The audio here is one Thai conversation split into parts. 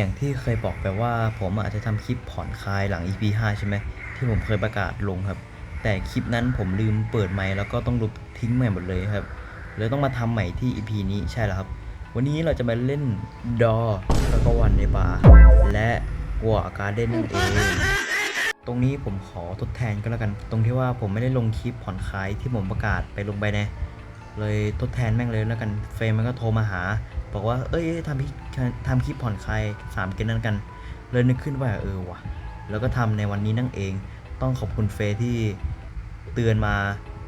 อย่างที่เคยบอกไปว่าผมอาจจะทำคลิปผ่อนคลายหลัง EP 5 ใช่ไหมที่ผมเคยประกาศลงครับ แต่คลิปนั้นผมลืมเปิดไมค์แล้วก็ต้องลบทิ้งใหม่หมดเลยครับเลยต้องมาทำใหม่ที่ EP นี้ใช่แล้วครับ วันนี้เราจะมาเล่นดอแล้วก็วันในบาร์และวอร์การ์เด้นนั่นเองตรงนี้ผมขอทดแทนก็แล้วกัน ตรงที่ว่าผมไม่ได้ลงคลิปผ่อนคลายที่ผมประกาศไปลงไปนะเลยทดแทนแม่งเลยแล้วกันเฟรมมันก็โทรมาหา บอกว่า เอ้ยทำคลิปทำคลิปผ่อนคลายสามเกมนั้นกัน เลยนึกขึ้นว่าเออว่ะ แล้วก็ทำในวันนี้นั่นเอง ต้องขอบคุณเฟยที่เตือนมา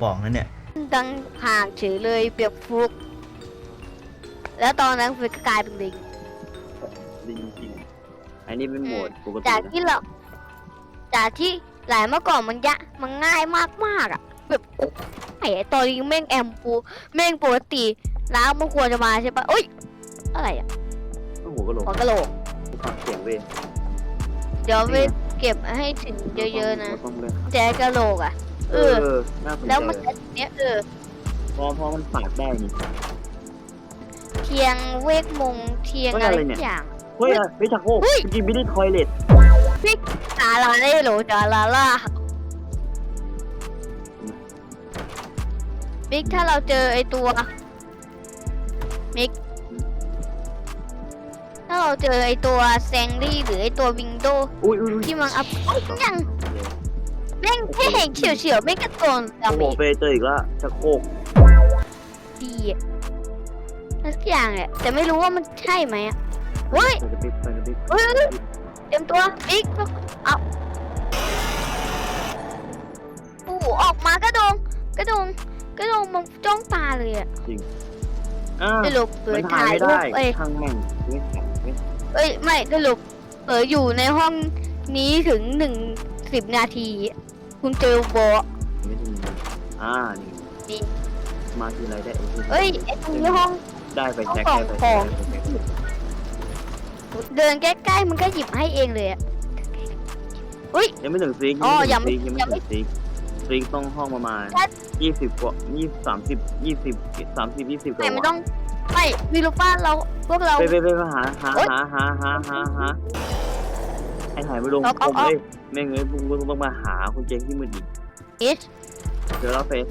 บอกนั่นเนี่ย ดังห่างเฉยเลยเปียกฟุก แล้วตอนนั้นฟุกก็กลายเป็นลิง ลิงจริงอันนี้เป็นโหมดปกติจากนะที่เราจากที่หลายเมื่อก่อนมันยะมันง่ายมากมากๆอะแบบไอ้ตอนนี้แม่งแอมปูแม่งปกติแล้วมันควรจะมาใช่ปะเอ้ย อะไรอะโอ้โหกระโหลกหัวกะโหลกฟังเสียงเว้ยเดี๋ยวไปเก็บให้ถึงเยอะๆนะต้องเลยแจกะโหลกอะ เอเอออน่าสนใจแล้วมันจะเนี้ยเออพอพอมันฝากได้นี่เทียงเวกมงเทียงเฮ้ยอะไรอะไรเนี่ยทุกอย่างเฮ้ยอะไม่ชักโครกเฮ้ยจริงๆไม่ได้ทอยเล็ตจาลาได้โหลจาลาล่าบิ๊กถ้าเราเจอไอตัวมิก ถ้าเราเจอไอตัวแซงลี่หรือไอตัววิงโดอุ้ยอุ้ยอุ้ยที่มันอัพโอ้ยยังแม่งแค่เห็นเฉียวเฉียวๆไม่งกระโดนดาโอ้เมโหจเฟยเจออีกแล้วชักโครกดีอะทุกอย่างแหละแต่ไม่รู้ว่ามันใช่ไหมอะเฮ้ยไปกระพริบไปกระพริบเฮ้ยเฮ้ยเตรียมตัวบิ๊กเอาโอ้โหออกมากระโดงกระโดงกระโดงมันจ้องตาเลยอะอ่าสรุปเผมัยนถ่าถ่ายยไม่รูได้ปเอ้ยทางแม่งไม่ถ่ายไม่ เอ้ยไม่สรุปเผยอยู่ในห้องนี้ถึงหนึ่งสิบนาที คุณเจอโบะไม่ถึงอ่านี่นี่มาทีไรได้เอ้ยไอตรงนี้ห้อง ได้ไปแจ็คเอาได้กล่ไปองแจ็คได้ไปแจ็คเดินใกล้ๆมันก็หยิบให้เองเลยอะยังไม่ถึงซิกอ๋อยังไม่ถึงยัซิงกไม่ยังไม่ถึงซิกซิกต้องห้องประมาณใช่ยี่สิบกว่ายี่สามสิบยี่สิบสามสิบยี่สิบกไม่ว่าไม่ต้อง ไม่มีรู้ป่ะเราพวกเรา ไปไปไปไปหาหาเอ้ยหาหาหาหาหาไอ้หายไปลงเอาเอา ผมเลยแม่งเอ้ยพวกมึงต้องมาหาคุณเจงที่มืดอีกอิชเจอแล้วเฟส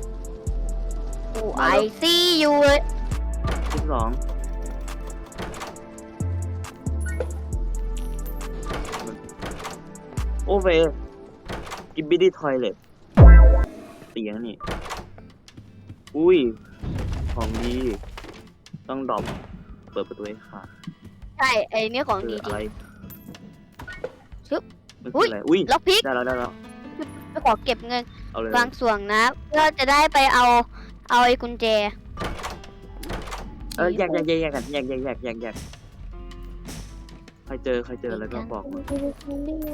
โอ้มาไอแล้วซียูเลยที่สองโอเวกิบบิดี้ทอยเล็ตเตียงนี่ อุ้ย ของดี ต้องดรอปเปิดประตูให้ค่ะใช่ไอเนี้ยของคือดีจอะริไรงชึบมันอุ๊คือยอะไรอุ้ยแล้วพลิกได้แล้วได้แล้วไปขอเก็บเงินเอาเลยบางส่วนนะเพื่อจะได้ไปเอาเอาไอ้กุญแจเออแยกแยกแยกแยกกันแยกแยกแยกแยกแยกใครเจอใครเจอแล้วก็บอกม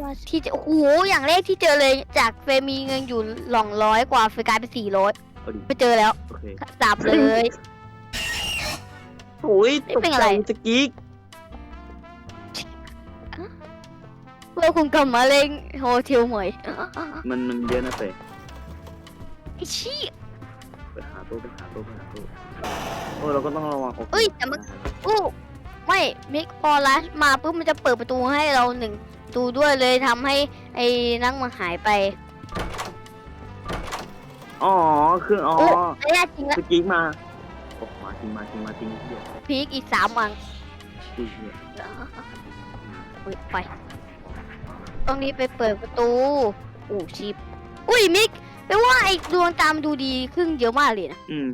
าที่จะโอ้โหอย่างแรกที่เจอเลยจากเฟยมีเงินอยู่หลองร้อยกว่าเฟยกลายเป็นสี่ร้อยเอาดิไปเจอแล้วโอเค สับเลย โอ้ยนี่เป็นอะไรตกใจสกิ๊กเพื่อคุณกลับมาเล่นโฮเทลเหมยมันมันเยอะนะเตะไอ้ชี้ไปหาตู้ไปหาตู้ไปหาตู้โอ้เราก็ต้องระวังโอเคเอ้ยแต่มัน อู้ไม่มิกพอลัสมาปุ๊บมันจะเปิดประตูให้เราหนึ่งประตูด้วยเลยทำให้ไอ้นั่งมันหายไปอ๋อเครื่องอ๋อโอ้ไม่น่าจริงละสกิ๊กมาโอ้มาจ ริงมาจริงมาจริงเฮียพีกอีกสามวันอุ้ยเฮียอุ๊ยไปตรงนี้ไปเปิดประตูอู้ชิปอุ้ยมิกแปลว่าไอ้ดวงตามนดูดีขึ้นเยอะมากเลยนะอืม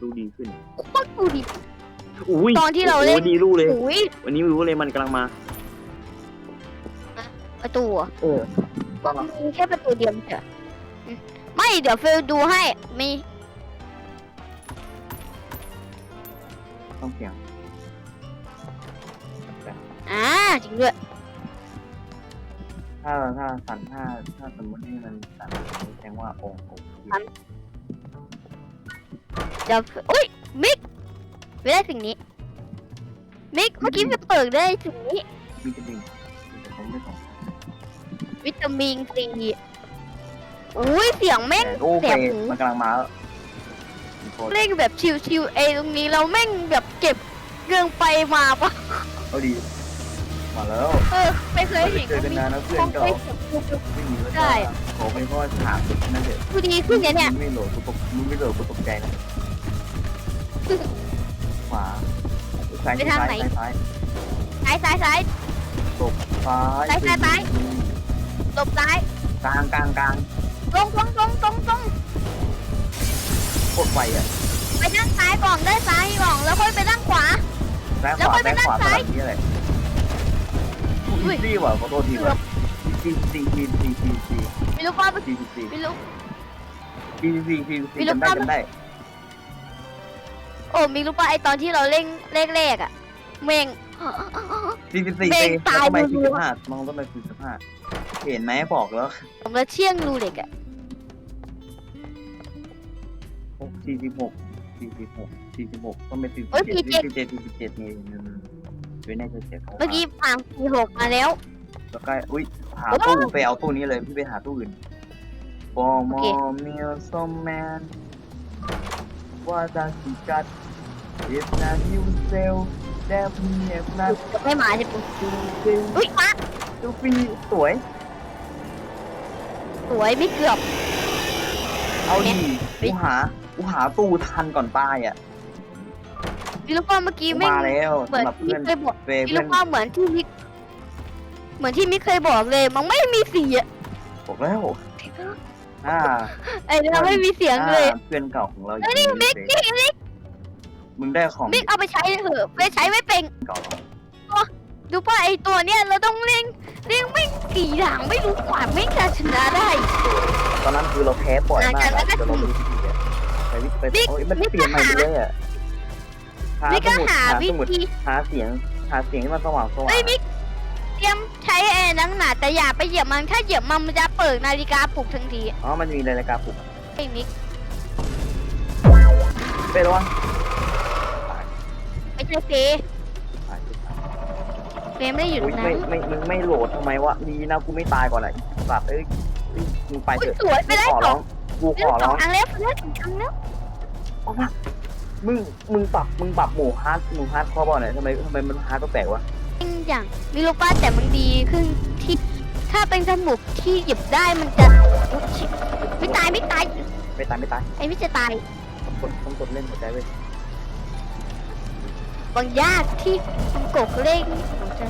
ดูดีขึ้นโคตรดูดี อุ้ยตอนที่เราเล่น โโหดีรู้เลย อุ้ยวันนี้รู้เลยมันกำลังมาประตูอะเออ มีแค่ประตูเดียวเถอะอืมไม่เดี๋ยวเฟลดูให้มี ต้องเสียงอ่าจริงด้วยถ้าถ้าสั่นถ้าถ้าสมมติให้มันสั่นแสดงว่าองค์องค์เดี๋ยวอุ้ยมิกไม่ได้สิ่งนี้มิกเมื่อกี้ไปเปิดได้สิ่งนี้มีจะดึงแต่ผมไม่ส่งวิตามินซีอุ้ยเสียงแม่งโอ้แสเฟบหูมันกำลังมาแล้ว เล่นแบบชิวๆเอยตรงนี้เราแม่งแบบเก็บเรื่องไปมาปะเอาดี มาแล้ว เออไม่เคยเห็นเจอกันนานนะเพื่อนของเก่าไปไม่มีแล้วได้ขอไปพ่อถามสุดนั่นเถอะดูดีขึ้นเนี่ยเนี่ยมึงไม่โหลดกูตกมึงไม่โหลดกูตกใจนะขวาซ้ายซ้ายซ้ายซ้ายซ้ายซ้ายซ้ายตกซ้ายซ้ายซ้ายซ้ายหลบซ้ายกลางกลางกลางตรงตรงตรงตรงตรง กดไฟอะไปด้านซ้ายก่อนด้านซ้ายก่อนแล้วค่อยไปด้านขวาซ้ายขแล้ววาค่อยไปซ้ายขวาด้านซ้ายแบบนี้อะไรอุ้ยซีว่ะขอโทษทีว่ะซีซีซีซีซีซีไม่รู้ว่าเมื่อซีซีไม่รู้ซีซีซีซีมีลูกจำได้ปั้มจำได้โอ้มีรู้ป่ะไอตอนที่เราเล่นเลขๆอะเมงซีซีซีเบ่งตายแล้วทำไมมืสี่อสิบห้ามองต้นไปสี่สิบห้าเห็นไหมบอกแล้วผมแล้วเชี่ยงรูเหล็กอะ สี่สิบหกสี่สิบหกสี่สิบหกต้องเป็นสี่สิบเอ้ยเจ็ดสี่สี่เจ็ดสิบเจ็ดสี่สิบเจ็ดนี่ด้วยน่าจะเจ็ดเมื่อกี้ผ่านปีหกมาแล้ว แล้วก็อุ้ยหาโอ้ตู้ไปเอาตู้นี้เลยพี่ไปหาตู้อื่น For โอเค more meals some man What does he got If not you sell That me if not ไม่มาใช่ปุ๊บ you sell อุ้ยมาดูฟรีสวย สวยไม่เกือบ เอาดีเฮ้กูยหา กูหาตู้ทันก่อนตายอะพี่ลูกว่าเมื่อกี้กูไม่มาแล้วเหมือนสำหรับที่เพื่อนเคยบอกเพื่อนพี่เพื่ลูอนกว่าเหมือนที่มิกเหมือนที่มิกเคยบอกเลย มันไม่มีเสียงบอกแล้วอ่าไอ้เราไม่มีเสียงเลยอ่าเพื่อนเก่าของเราเอ้ยนี่มิกนี่มิกมึงได้ของมิกเอาไปใช้เถอะไปใช้ไม่เป็น เก่าเราดูป่ะไอตัวเนี้ยเราต้องเลี้ยงเลี้ยงไม่กี่อย่างไม่รู้กว่าไม่จะชนะได้ ตอนนั้นคือเราแพ้บ่อยมากอ่าอะแล้วก็จนเราไม่รู้วิธีอะ ไปวิไปมิกโอ้ยมันมิกเปลี่ยนใหม่ก็ไปหาเลยอะหามิกสก็มุดหาหาวิสมุดธีหาเสียงหาเสียงที่มันสว่างสว่างเอ้ยมิกเตรียมใช้แอร์นังหนาแต่อย่าไปเหยียบมันถ้าเหยียบมันมันจะเปิดนาฬิกาปลุกทันทีอ๋อมันมีนาฬิกาปลุกไอ้มิกไปแล้ววะไม่ใช่เฟย์ตายตายเฟย์ไม่ได้อยู่ตรอุ๊ยงนั้ไม่นไม่มึงไม่โหลดทำไมวะดีนะกูไม่ตายก่อนอะอีสัตว์เอ้ยมึงไปอุ๊เถยอะสวยไปได้กูขอสร้อองงกูขเลืออสร้อองงครั้งแล้วเลือสองครั้งแล้ว ออกมามึง มึงปรับ มึงปรับหมู่ฮาร์ดหมู่ฮาร์ดคอร์บอลหน่อยทำไมทำไมมันฮาร์ดแปลกๆวะ จริงอย่างไม่รู้ป้าแต่มันดีขึ้นที่ ถ้าเป็นสมุกที่หยิบได้มันจะอุ๊ยชิไม่ตายไม่ตายไม่ตายไม่ตายไอ้ไม่จะตายต้องกดต้องกดเล่นหัวใจเว้ยบางยากที่มันกกเล่งหัวใจ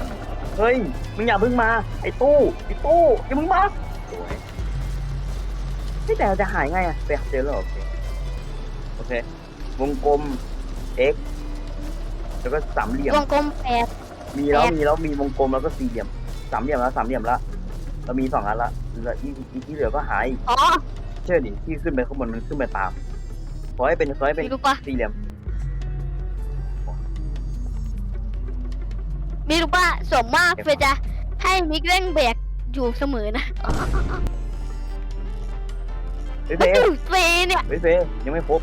เฮ้ย มึงอย่าเพิ่งมา ไอ้ตู้ ไอ้ตู้อย่าเพิ่งมาสวยไม่แต่จะหายไงอะไปเจอแล้วเหรอโอเค โอเค วงกลม x แล้วก็สามเหลี่ยม วงกลมแปด มีแล้วแปด มีแล้วมีวงกลมแล้วก็สี่เหลี่ยม สามเหลี่ยมแล้วสามเหลี่ยมแล้วเรามีสองอันละแล้วอีกอีกที่เหลือก็หายอ๋อเชื่อดิที่ขึ้นไปข้างบนมันขึ้นไปตามขอให้เป็นขอให้เป็นมีรู้ปะสี่เหลี่ยมมีรู้ปะสมมากเฟยจะให้มิกเร่งแบกอยู่เสมอนะเฮ้ยมัเฟนอยู่เฟยเนี่ยเฮ้ยเฟยังไม่ครบ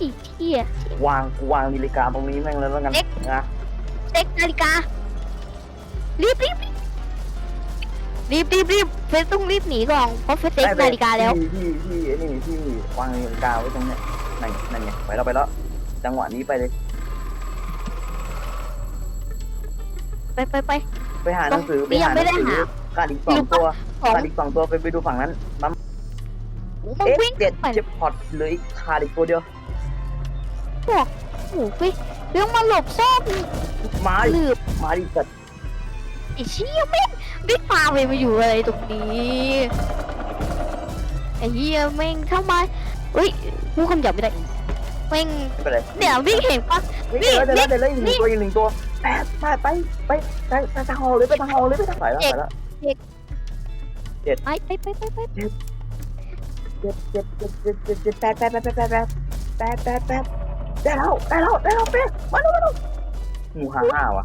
กี่เที่ยวางกูวางนาฬิกาตรงนี้แม่งแล้วแล้วกัน X นะเซ็กนาฬิกา รีบรีบรีบรีบรีบรีบเฟยต้องรีบหนีก่อนเพราะเฟยเซ็กได้ไปนาฬิกาแล้วที่ที่ที่ไอ้นี่ที่วางนาฬิกาไว้ตรงเนี้ยนั่นนั่นไงไปแล้วไปแล้วจังหวะนี้ไปเลย ไปไปไปไปหาหนังสือไปยังหาหไม่นังได้สือหาขาดอีกสองตัวของขาดอีกสองตัวไปไปดูฝั่งนั้นปั๊มโอ้มันเอ๊ะวิ่งเจ็ดไปเจ็บพอตเหลืออีกขาดอีกตัวเดียว บกโอ้ไปเรื่องมาหลบซ่อนมาหลืบมาดิสัตไอ้เชี่ยแม่งบิ๊กปาไปมาอยู่อะไรตรงนี้ไอ้เฮียแม่งทำไมเฮ้ยพูดคำหยาบไม่ได้แม่งเดี๋ยววิ่งเห็นปะนี่เดี๋ยวแล้วเดี๋ยวแล้วอีกหนึ่งตัวอีกหนึ่งตัวแปดไปไปไปไปไปทางฮอลเลยไปทางฮอลเลยไปทางไหนแล้วไปแล้วเจ็ดไปไปไปไปไปเจ็ดเจ็ดเจ็ดเจ็ดเจ็ดเจ็ดแปดแปดแปดแปดแปดแปดแปด ได้แล้วได้แล้วได้แล้วแปดมาดูมาดูหมูห้าห้าวะ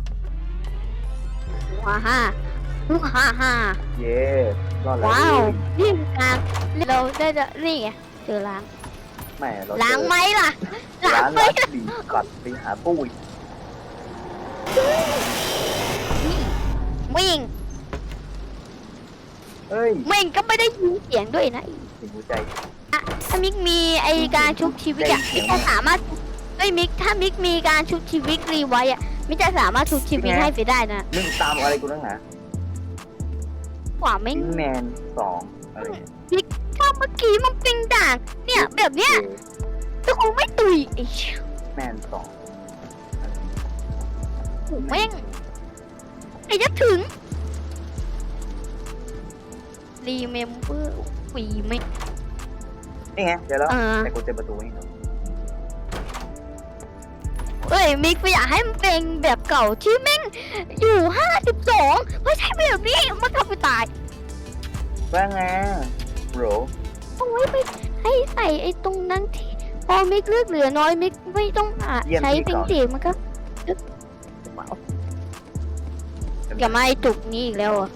ว้าฮ่าว้าฮ่าเย่รอดแล้วว้าวนี่คือการเราได้จะนี่ไงเจอล้างแม่เราล้างไหมล่ะล้าล้างงไหมล้างดีกัดไปหาตู้อีกนี่วิ่งเฮ้ยวิ่งก็ไม่ได้ยินเสียงด้วยนะเสียงหัวใจถ้ามิกมีไอการชุบชีวิตอะมิกจะสามารถ เอ้ยมิกถ้ามิกมีการชุบชีวิตรีไว้อะมิจะสามารถทุบชีวิตให้ไปได้นะมึงตามอะไรกูตั้งหนาขวาไม่พิงแมนสองอะไรเนี่ยถ้าเมื่อกี้มันปิงด่างเนี่ยแบบเนี้ยก็คงไม่ตุยไอ้เหี้ยแมนสองแม่งไอ้จะถึงรีเมมเบอร์ปีไม่นี่ไงเดี๋ยวแล้วเออแต่กูเจอประตูนี่เนาะ เอ้ยมิกไปอยากให้มันเป็นแบบเก่าที่แม่งอยู่ห้าสิบสองไม่ใช่แบบนี้มันทำไปตาย ว่าไงโรเอาไว้ไปให้ใส่ไอ้ตรงนั้นที่พอมิกเลือกเหลือน้อยมิกไม่ต้องหาใช้เป็นเสียงมันก็อย่ามาไอ้จุกนี้อีกแล้วอะ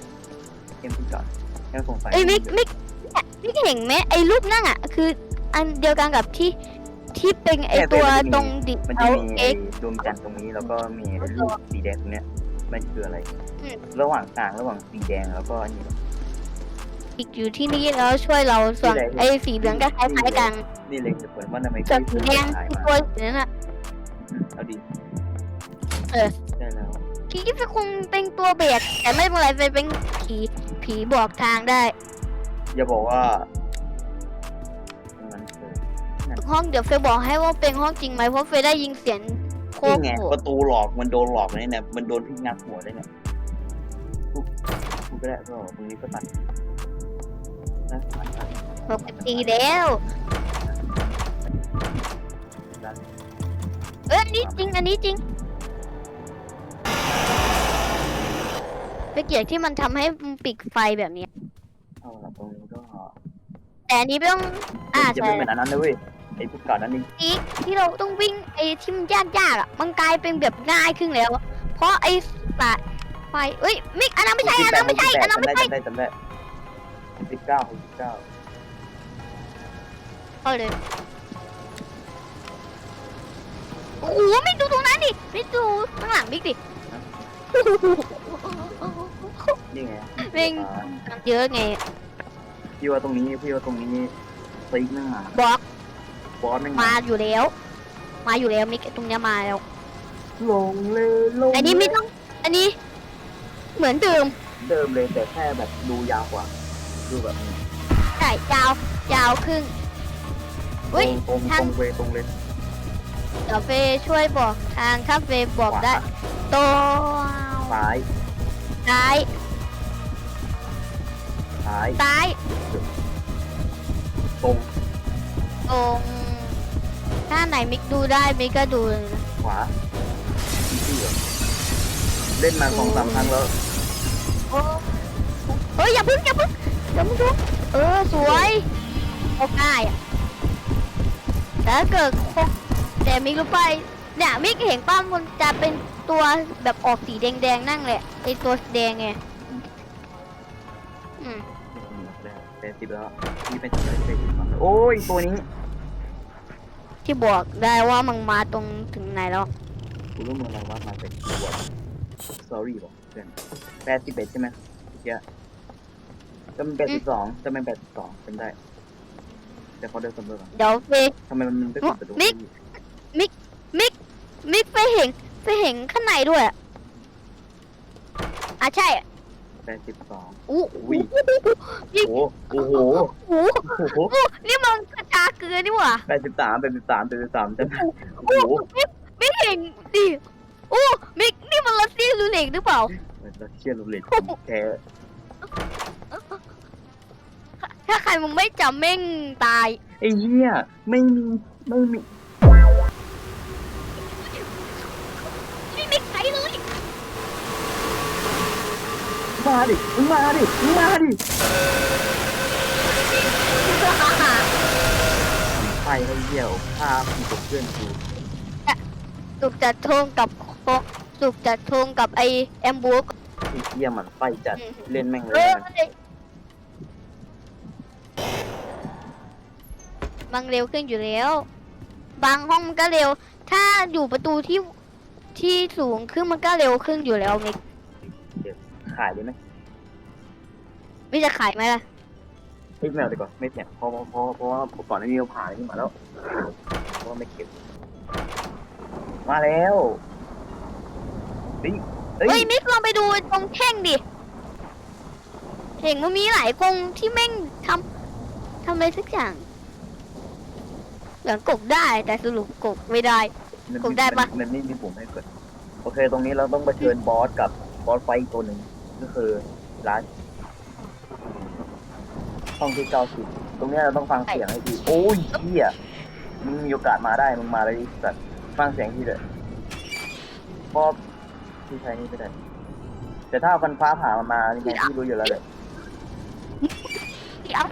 เกมที่ก่อนแค่สงสัยไอ้ยมิกมิกเนี่ยมิกเห็นไหมไอ้รูปนั่งอะคือ อันเดียวกันกับที่ ที่เป็นไอ้ตัวตรงดิบมันจะเอามีเอ็ไอ้กดวงจันทร์ตรงนี้แล้วก็มีไอ้ลูกสีแดงตรงเนี้ยมันคืออะไร อืม ระหว่างกลางระหว่างสีแดงแล้วก็อันนี้อีกอยู่ที่นี่แล้วช่วยเราส่วนที่ไหน ไอ้สีเหลืองก็คล้ายๆกันนี่เลยจะเปิดว่าทำไมส่วนสีพี่แดงถ่ายคือมาตัวสีนั้นอะ อืมเอาดีเออ ได้แล้วคิดว่าคงเป็นตัวเบสแต่ไม่เป็นไรไปเป็นผีผีบอกทางได้ อย่าบอกว่ามันคือ ห้องเดี๋ยวเฟยบอกให้ว่าเป็นห้องจริงไหมเพราะเฟยได้ยินเสียงโคนี่กไงโหประตูหลอกมันโดนหลอกเลยเนี่ยมันโดนพี่งัดหัวได้เนี่ยกูกูก็ได้ก็ตรงนี้ก็ตัดนะตัดตัดปกติแล้วตัดเอยอันนี้จริงอันนี้จริงไปเกลียดที่มันทำให้มันปิดไฟแบบนี้เอาละตรงนี้ก็แต่อันนี้ไม่ต้องอ่าจะใช่ไม่เหมือนอันนั้นนะเว้ย ไอ้พวกเก่านั้นนี่อีกที่เราต้องวิ่งไอ้ที่มันยากๆอะ มันกลายเป็นแบบง่ายขึ้นแล้วอะเพราะไอ้สายไฟเอ้ยมิกอันนั้นไม่ใช่อันนั้นไม่ใช่อันนั้นไม่ใช่จำได้จำได้สิบเก้าสิบเก้าเอาเลยโอ้โหไม่ดูตรงนั้นดิไม่ดูข้างหลังมิกดินี่ไงเร่งเยอะไงพี่ว่าตรงนี้พี่ว่าตรงนี้ซิกนั่งมาบอก บอสนั่งมาอยู่แล้ว มาอยู่แล้วมิกตรงเนี้ยมาแล้วลงเลยลงอันนี้ไม่ต้อง อันนี้ เหมือนเดิมเดิมเลยแต่แค่แบบดูยาวกว่าดูแบบใช่ยาวยาวขึ้นตรเฮ้ยงตรงตทางรงเวตรงเลยเดี๋ยวเฟย์ช่วยบอกทางถ้าเฟย์บอกได้ตรงซ้ายซ้ายซ้ายซ้ายตรงตรง ถ้าไหนมิกดูได้มิกก็ดูเลยนะขวาที่เหรอเล่นมาสองสามครั้งแล้วโอ้เฮ้ยอย่าพึ่งอย่าพึ่งอย่าพึ่งดูเออสวยโคกง่ายอะแต่ถ้าเกิดโคกแต่มิกรู้ไปเนี่ยมิกเห็นป้ามันจะเป็นตัวแบบออกสีแดงๆนั่งแหละไอตัวสีแดงไงอืมแต่สิบแล้วพี่เป็นอะไรเป็นสิบโอ้ยตัวนี้ ที่บอกได้ว่ามันมาตรงถึงไหนแล้ว กูรู้มันอะไรว่ามาเป็นตัว sorry บอกเพื่อนแปดสิบเอ็ดใช่ไหมเมื่อกี้จะเป็นแปดสิบสองจะเป็นแปดสิบสองเป็นได้ แต่เขาเดินสำรวจก่อนเดี๋ยวเฟย์ทำไมมันไม่ปิดประตูมิกมิกไปเห็นไปเห็นข้างในด้วยอะอะใช่ แปดสิบสองอู้อุ้ยโอ้โอ้โหหูโอ้โหนี่มันกระจาเกลือนี่หว่าแปดสิบสามแปดสิบสามแปดสิบสามใช่ไหมโอ้โหไม่เห็นดิโอ้มิกนี่มันรัสเซียรูเล็กหรือเปล่า เราเชื่อรูเล็ตแท้ถ้าใครมึงไม่จำแม่งตาย ไอ้เหี้ยไม่มีไม่มีไม่ มาดิ มึงมาดิ มึงมาดิไปไอ้เหี้ยพาคุณกับเพื่อนกูสุกจัดทงกับโคสุกจัดทงกับไอแอมบูกไอ้เหี้ยมันไปจัด เล่นแม่งเลเอยอมันเร็วขึ้นอยู่แล้ว บางห้องมันก็เร็ว ถ้าอยู่ประตูที่ที่สูงขึ้นมันก็เร็วขึ้นอยู่แล้วมิก ขายเลยไหมไม่จะขายไหมล่ะไม่แมวดีกว่าไม่เนี่ยเพราะเพราะเพราะว่าก่อนหน้านี้เราผ่านนี่มาแล้วเพราะว่าไม่เก็บมาแล้วฮ้ยเฮ้ยมิกลองไปดูตรงแท่งดิเห็นมันมีหลายกรงที่แม่งทำทำอะไรสักอย่างเหมือนกบได้แต่สรุปกบไม่ได้มันกดได้ปะมันไม่มีปุ่มให้กดโอเค ตรงนี้เราต้องไปเชิญบอสกับบอสไฟอีกตัวหนึ่ง ก็คือร้านห้องที่เก้าสิบตรงเนี้ยเราต้องฟังเสียงให้ดีโอ้ยเฮียมึงมีโอกาสมาได้มึงมาเลยไอ้สัตว์ฟังเสียงที่เลยเพราะที่ใช้นี่ไม่ได้แต่ถ้าฟันฟ้าผ่ามันมายังไงพี่รู้อยู่แล้วเลยเดี๋ยว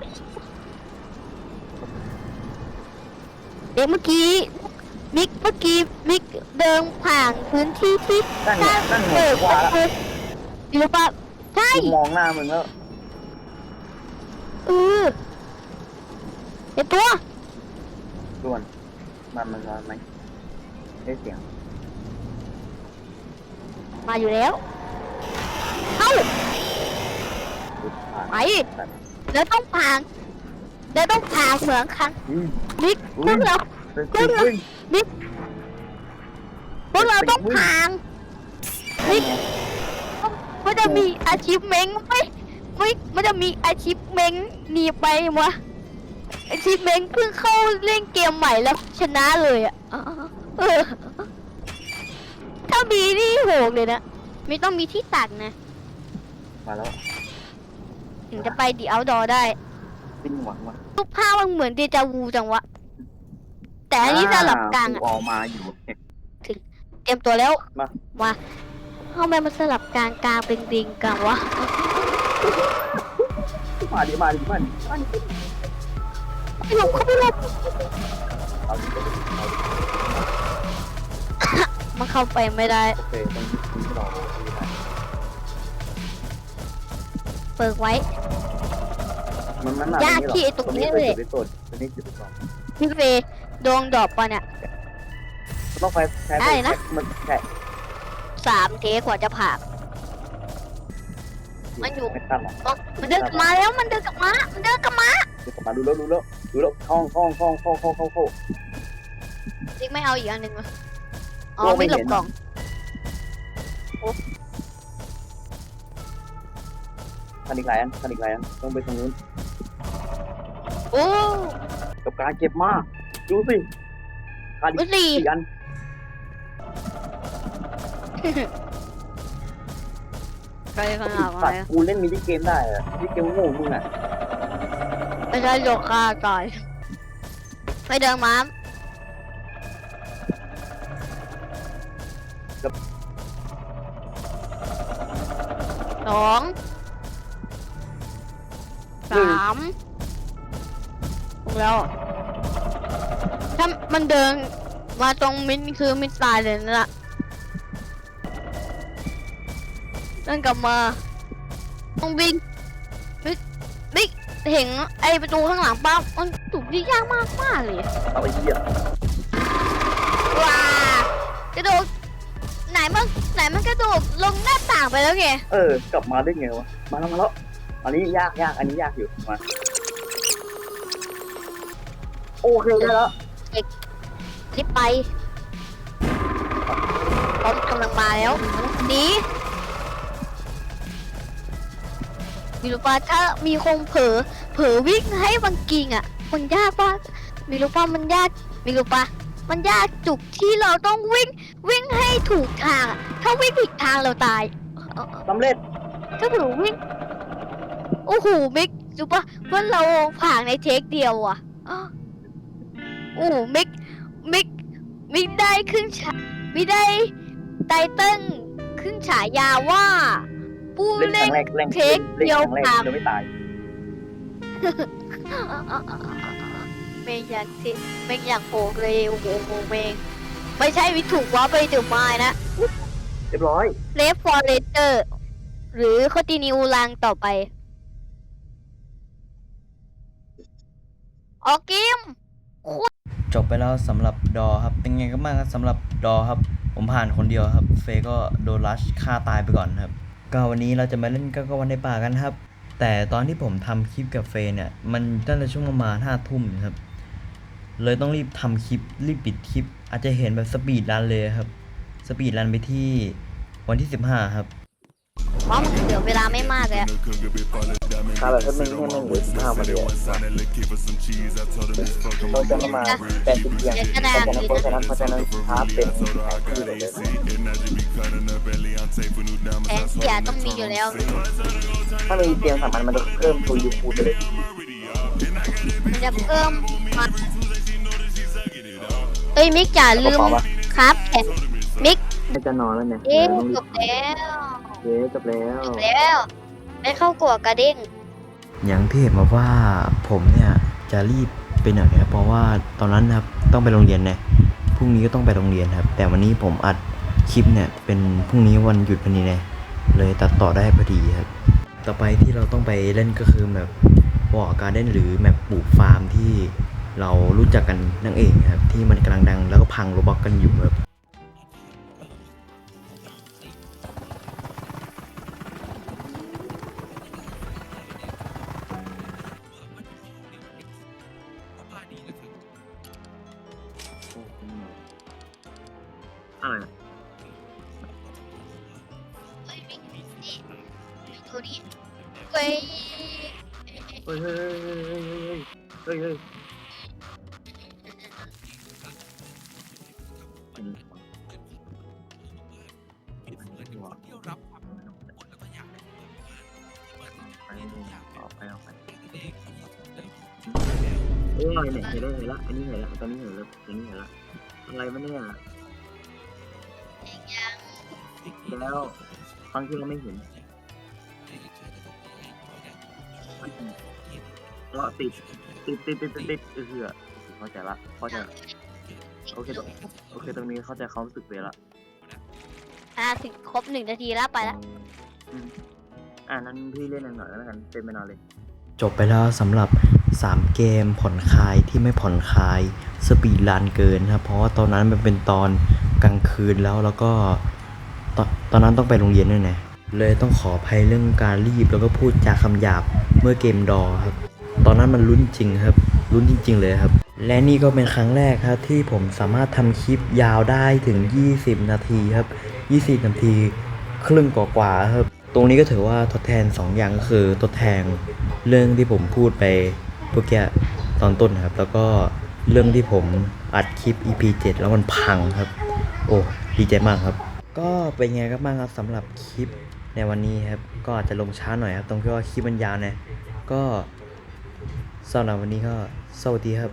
เดี๋ยวเมื่อกี้มิกเมื่อกี้มิกเดินผ่านพื้นที่ที่นั่นไงนั่นไงเปิดว่าละ หรือเปล่าใช่กูมองหน้ามึงแล้วเออเดี๋ยวตัวด่วนมันมันมาไหมได้เสียงมาอยู่แล้วเอ้าดูผ่านไปแล้วต้องผ่านแล้วต้องผ่านเหมืองคันอืมมิกพวกเราเฮ้ยเฮ้ยเฮ้ยพวกเราต้องผ่านมิก มันจะมีอาชีพเม้งไหมไม่มันจะมีอาชีพเม้งหนีไปวะอาชีพเม้งเพิ่งเข้าเล่นเกมใหม่แล้วชนะเลยอะเออถ้ามีนี่โหกเลยนะไม่ต้องมีที่ตักนะ มาแล้วถึงจะไปดีเอาดอได้ปิ้นหวังว่ะรูปภาพมันเหมือนเดจาวูจังวะ แต่อันนี้สลับกลางอ่อะออกมาอยู่เนี่ยเตรียมตัวแล้ว มามา ทำไมมันสลับกลางกลางเป็นดิงกลางวะมาดิมาดิมาดิมาดิไม่หลบเข้าไปหลบเอาดิเอาดิมันเข้าไปไม่ได้ โอเคตรงนี้ตรงนี้เราดูได้เปิดไว้ มันมันมยากที่ไอ้ตรงนี้เลยตรงนี้จุดไปรงนี้จุดไปก่อนพี่เฟย์ดวงดอกปะเนี่ยต้องไฟใช้ได้นะมันแค่ สามเทกว่าจะผ่านมันอยู่ไม่ตั้งหรอกอ๋อมันเดินกลับมาแล้วมันเดินกลับมา มันเดินกลับมาเดี๋ยวผมมาดูแล้วดูแล้วดูแล้วห้องห้องห้องห้องห้องห้องห้องจริงไม่เอาอีกอันหนึ่งเหรออ๋อโอ้ไม่ไม่หลบเห็นกล่องคันอีกหลายอันคันอีกหลายอันต้องไปตรงนู้นโอ้กับการเจ็บมากดูสิคันอีวิกสี่สี่อัน ไปข้างหลังตัอะดไรกูเล่นมินิเกมได้อะมินิเกมโง่มึงอะไม่ใช่โยคะต่อยไปเดินมาสองสามแล้ว ถ้ามันเดินมาตรงมินคือมินตายเลยนะ นั่นกลับมาต้องวิ่งบิ๊กบิ๊กเห็นไอประตูข้างหลังป้ามันถูกยิงยากมากมากเลยเอาไอ้เหี้ยว้ากระโดดไหนมันไหนมันกระโดดลงหน้าต่างไปแล้วไงเออกลับมาได้ไงวะมาแล้วมาแล้วอันนี้ยากยากอันนี้ยากอยู่มาโอเคได้แล้วรีบไปพร้อมกำลังมาแล้วหนี มีรู้ป่ะถ้ามีคงเผลอเผลอวิ่งให้บังกิงอะ มันยากป่ะมีรู้ป่ะมันยากมีรู้ป่ะมันยากจุกที่เราต้องวิ่งวิ่งให้ถูกทางอะถ้าวิ่งผิดทางเราตาย สำเร็จถ้าเผลอวิ่ง โอ้โหมิกรู้ป่ะว่าเราผ่านในเทคเดียวอะอ้าวโอ้โหมิกมิกมิกได้ขึ้นฉามิกได้ไตเติ้ลขึ้นฉายาว่า ผู้เล่นคเล่รั้นงแรกเล่นเทคเล่นเดียวครั้งแรกผ่านจะไม่ตายเมงอยากที่เมงอยากโผล่เลยโอ้โหเมงไม่ใช่วิถูกว่าไปถึงไม้นะเรียบร้อยเลฟฟอร์เรเตอร์หรือคอตินิวลังต่อไปออกเกมจบไปแล้วสำหรับดอครับ เป็นไงกันบ้างครับสำหรับดอครับ ผมผ่านคนเดียวครับ เฟยก็โดนรัชฆ่าตายไปก่อนครับ ก็วันนี้เราจะมาเล่นก้าววันในป่ากันครับ แต่ตอนที่ผมทำคลิปกับเฟยเนี่ย มันตั้งแต่ช่วงประมาณห้าทุ่มครับ เลยต้องรีบทำคลิปรีบปิดคลิป อาจจะเห็นแบบสปีดรันเลยครับ สปีดรันไปที่วันที่15ครับเพราะมันเหลือเวลาไม่มากเลยอะถ้าแบบถ้ามึงให้มึงเหลือสิบห้าวันเดียวเราจะประมาณแปดสิบเพียงเพราะฉะนั้นเพราะฉะนั้นเพราะฉะนั้นท้าเป็นที่เลยเลย แผนเสียต้องมีอยู่แล้วถ้ามีเตียงสามอันมันจะเพิ่มตัวยูฟูไปเลยมันจะเพิ่มมาเอ้ยมิกจ๋าลืมครับแขนมิกจะนอนแล้วเนี่ยเอ๊ะจบแล้วเย้จบแล้วจบแล้วไม่เข้ากัวกระดิ่งอย่างที่เห็นมาว่าผมเนี่ยจะรีบไปหน่อยครับเพราะว่าตอนนั้นนะครับต้องไปโรงเรียนเนี่ยพรุ่งนี้ก็ต้องไปโรงเรียนครับ แต่วันนี้ผมอัด คลิปเนี่ยเป็นพรุ่งนี้วันหยุดพอดีเลยเลยตัดต่อได้พอดีครับ ต่อไปที่เราต้องไปเล่นก็คือแบบวอร์การเล่นหรือแมปปลูกฟาร์มที่เรารู้จักกันนั่นเองครับที่มันกำลังดังแล้วก็พังโรบอกกันอยู่ครับ เห็นแล้วอันนี้เห็นล้วอะไรวะเนี่ยแล้วครั้งที่เราไม่เห็นก็ติดติดติดติดติดติดเออเข้าใจละเข้าใจโอเคโอเคตรงนี้เข้าใจควารู้สึกเลยละอ่าถึงครบหนึ่งนาทีแล้วไปละอ่านั้นพี่เล่นหน่อยแล้วกันเป็นไปนอนเลย จบไปแล้วสำหรับ 3 เกมผ่อนคลายที่ไม่ผ่อนคลายสปีดรันเกินครับเพราะว่าตอนนั้นมันเป็นตอนกลางคืนแล้วแล้วก็ตอนตอนนั้นต้องไปโรงเรียนด้วยนะเลยต้องขออภัยเรื่องการรีบแล้วก็พูดจาคำหยาบเมื่อเกมดอครับ ตอนนั้นมันลุ้นจริงครับลุ้นจริง ๆ เลยครับ และนี่ก็เป็นครั้งแรกครับที่ผมสามารถทำคลิปยาวได้ถึง 20 นาทีครับ 20 นาที ครึ่งกว่าๆครับ ตรงนี้ก็ถือว่าทดแทน 2 อย่างก็คือทดแทนเรื่องที่ผมพูดไป เมื่อกี้ตอนต้นครับ แล้วก็เรื่องที่ผมอัดคลิป EP 7 แล้วมันพังครับ โอ้ดีใจมากครับ ก็เป็นไงครับบ้างครับสำหรับคลิปในวันนี้ครับ ก็อาจจะลงช้าหน่อยครับ ตรงที่ว่าคลิปมันยาวนะก็สำหรับวันนี้ก็สวัสดีครับ